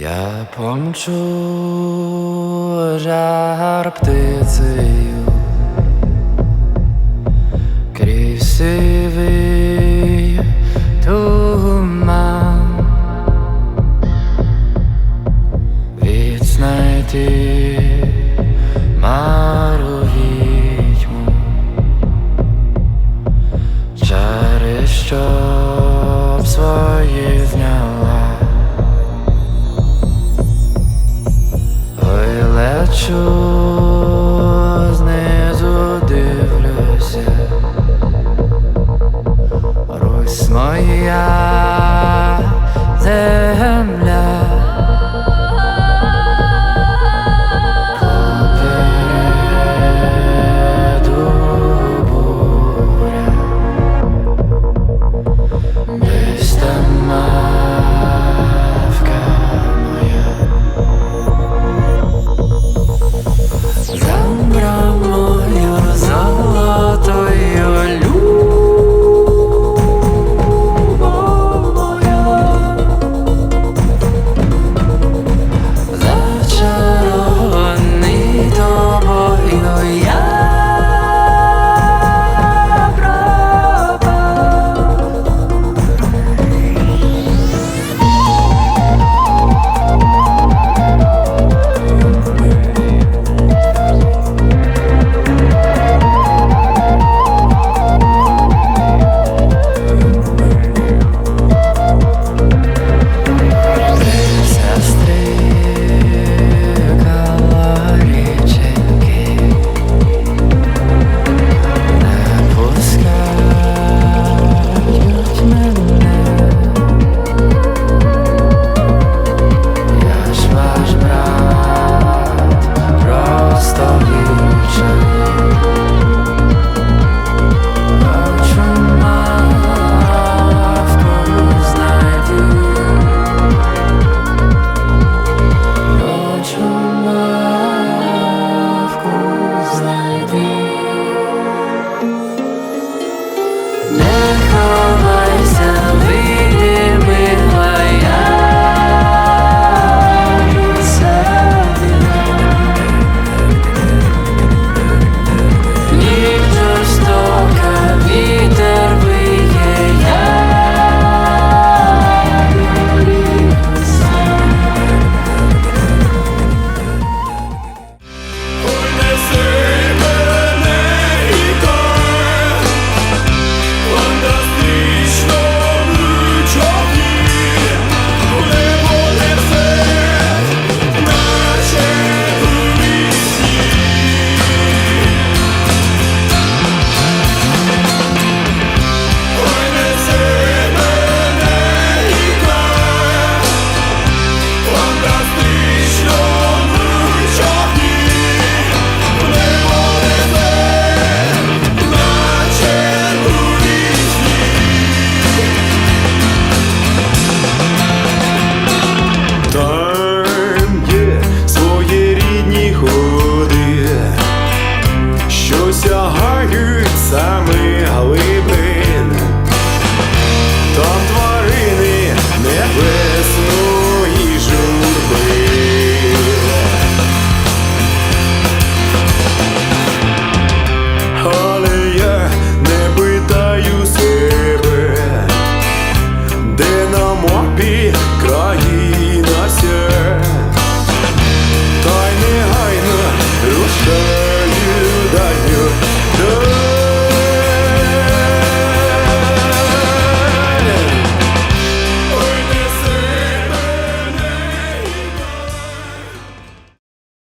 Я помчу жар птицею крізь сивий туман. Відзнайти мару відьму чари, Плачу, знизу дивлюся, Русь моя. Eu sei.